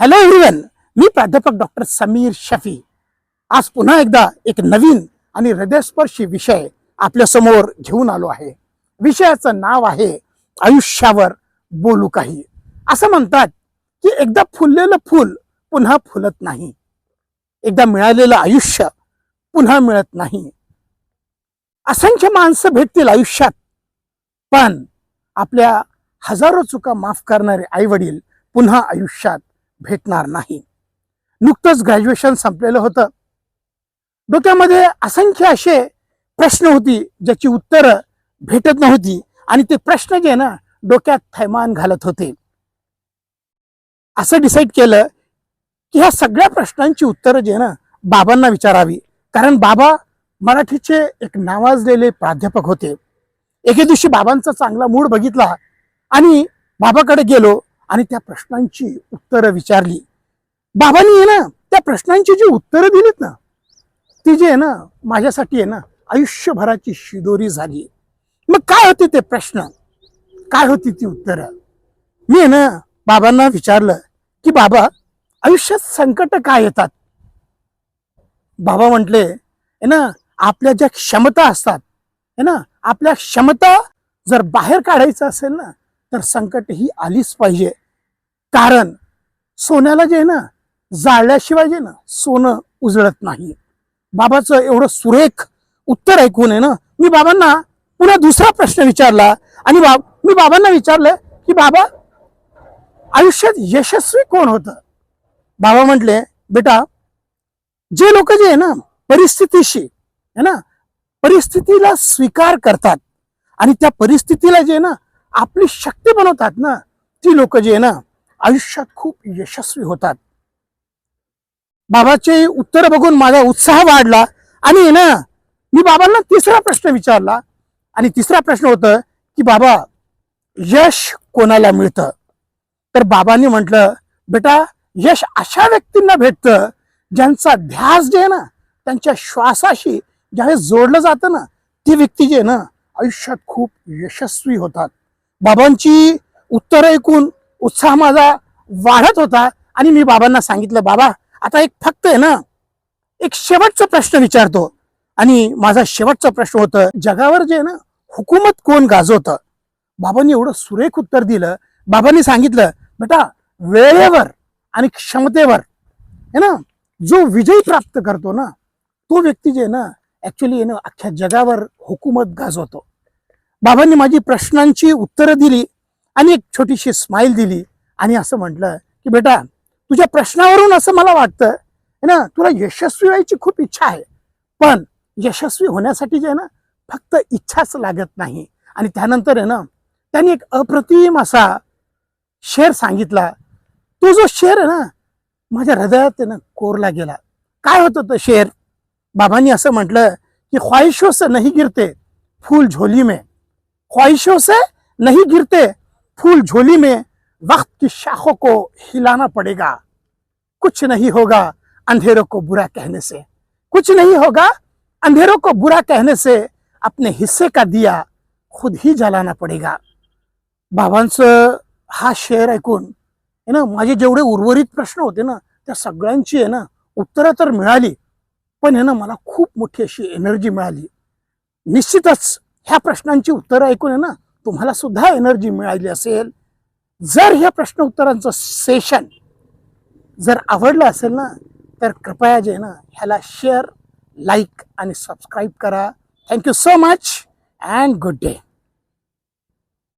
Hello everyone मी प्राध्यापक doctor Sameer Shafi. आज पुन्हा एकदा एक नवीन आणि हृदयस्पर्शी विषय आपल्यासमोर घेऊन आलो आहे. विषयाचं नाव आहे आयुष्यावर बोलू काही. असं म्हणतात की एकदा फुललेलं फुल पुन्हा फुलत नाही. एकदा मिळालेलं आयुष्य पुन्हा मिळत नाही. असंख्य माणसं भेटतील आयुष्यात पण आपल्या हजारो चुका माफ करणारे आईवडील पुन्हा आयुष्यात भेटणार नाही. नुकतंच ग्रॅज्युएशन संपलेलं होतं. डोक्यामध्ये असंख्य असे प्रश्न होती ज्याची उत्तरं भेटत नव्हती आणि ते प्रश्न जे ना डोक्यात थैमान घालत होते. असं डिसाईड केलं की ह्या सगळ्या प्रश्नांची उत्तरं जे ना बाबांना विचारावी. कारण बाबा मराठीचे एक नावाजलेले प्राध्यापक होते. एके दिवशी बाबांचा चांगला मूड बघितला आणि बाबाकडे गेलो. आणि त्या प्रश्नांची उत्तरं विचारली. बाबांनी आहे ना त्या प्रश्नांची जी उत्तरं दिलीत ना ती जी आहे ना माझ्यासाठी आहे ना आयुष्यभराची शिदोरी झाली. मग काय होते ते प्रश्न? काय होती ती उत्तरं? मी ना बाबांना विचारलं की बाबा आयुष्यात संकट काय येतात? बाबा म्हटले आहे ना आपल्या ज्या क्षमता असतात है ना आपल्या क्षमता जर बाहेर काढायचं असेल ना तर संकट ही आलीच पाहिजे. कारण सोन्याला जे आहे ना जाळल्याशिवाय जे ना सोनं उजळत नाही. बाबाचं एवढं सुरेख उत्तर ऐकून आहे ना मी बाबांना पुन्हा दुसरा प्रश्न विचारला आणि बाब मी बाबांना विचारलं की बाबा आयुष्यात यशस्वी कोण होतं? बाबा म्हटले बेटा जे लोक जे आहे ना परिस्थितीशी है ना परिस्थितीला स्वीकार करतात आणि त्या परिस्थितीला जे आहे ना आपली शक्ती बनवतात ना ती लोक जे आहे ना आयुष्यात खूप यशस्वी होतात. बाबाचे उत्तर बघून माझा उत्साह वाढला आणि ना मी बाबांना तिसरा प्रश्न विचारला. आणि तिसरा प्रश्न होतं की बाबा यश कोणाला मिळतं? तर बाबांनी म्हटलं बेटा यश अशा व्यक्तींना भेटतं ज्यांचा ध्यास जे आहे ना त्यांच्या श्वासाशी ज्यावेळेस जोडलं जातं ना ती व्यक्ती जे आहे ना आयुष्यात खूप यशस्वी होतात. बाबांची उत्तर ऐकून उत्साह माझा वाढत होता आणि मी बाबांना सांगितलं बाबा आता एक फक्त आहे ना एक शेवटचा प्रश्न विचारतो. आणि माझा शेवटचा प्रश्न होतं जगावर जे आहे ना हुकूमत कोण गाजवतं? बाबांनी एवढं सुरेख उत्तर दिलं. बाबांनी सांगितलं बेटा वेळेवर आणि क्षमतेवर है ना जो विजय प्राप्त करतो ना तो व्यक्ती जे आहे ना ऍक्च्युली आहे ना अख्ख्या जगावर हुकूमत गाजवतो. बाबांनी माझी प्रश्नांची उत्तरं दिली आणि एक छोटीशी स्माईल दिली. आणि असं म्हटलं की बेटा तुझ्या प्रश्नावरून असं मला वाटतं हे ना तुला यशस्वी व्हायची खूप इच्छा आहे. पण यशस्वी होण्यासाठी जे आहे ना फक्त इच्छाच लागत नाही. आणि त्यानंतर आहे ना त्यांनी एक अप्रतिम असा शेर सांगितला. तो जो शेर आहे ना माझ्या हृदयात ना कोरला गेला. काय होतं तो शेर? बाबांनी असं म्हटलं की ख्वाहिशों से नहीं गिरते फूल झोली में ख्वाहिशों से नहीं गिरते। फूल झोली में वक्त की शाखों को हिलाना पड़ेगा। कुछ नहीं होगा अंधेरों को बुरा कहने से। कुछ नहीं होगा अंधेरों को बुरा कहने से अपने हिस्से का दिया खुद ही जलाना पड़ेगा। बाबांचं हा शेर ऐकून आहे ना, माझे जेवढे उर्वरित प्रश्न होते ना, त्या सगळ्यांची आहे ना, उत्तरं तर मिळाली, पण आहे ना, मला खूप मोठी अशी एनर्जी मिळाली. निश्चितच ह्या प्रश्नांची उत्तरं ऐकून आहे ना तुम्हाला सुद्धा एनर्जी मिळाली असेल. जर ह्या प्रश्न उत्तरांचं सेशन जर आवडलं असेल ना तर कृपया जे ना ह्याला शेअर लाईक आणि सबस्क्राईब करा. Thank you so much and good day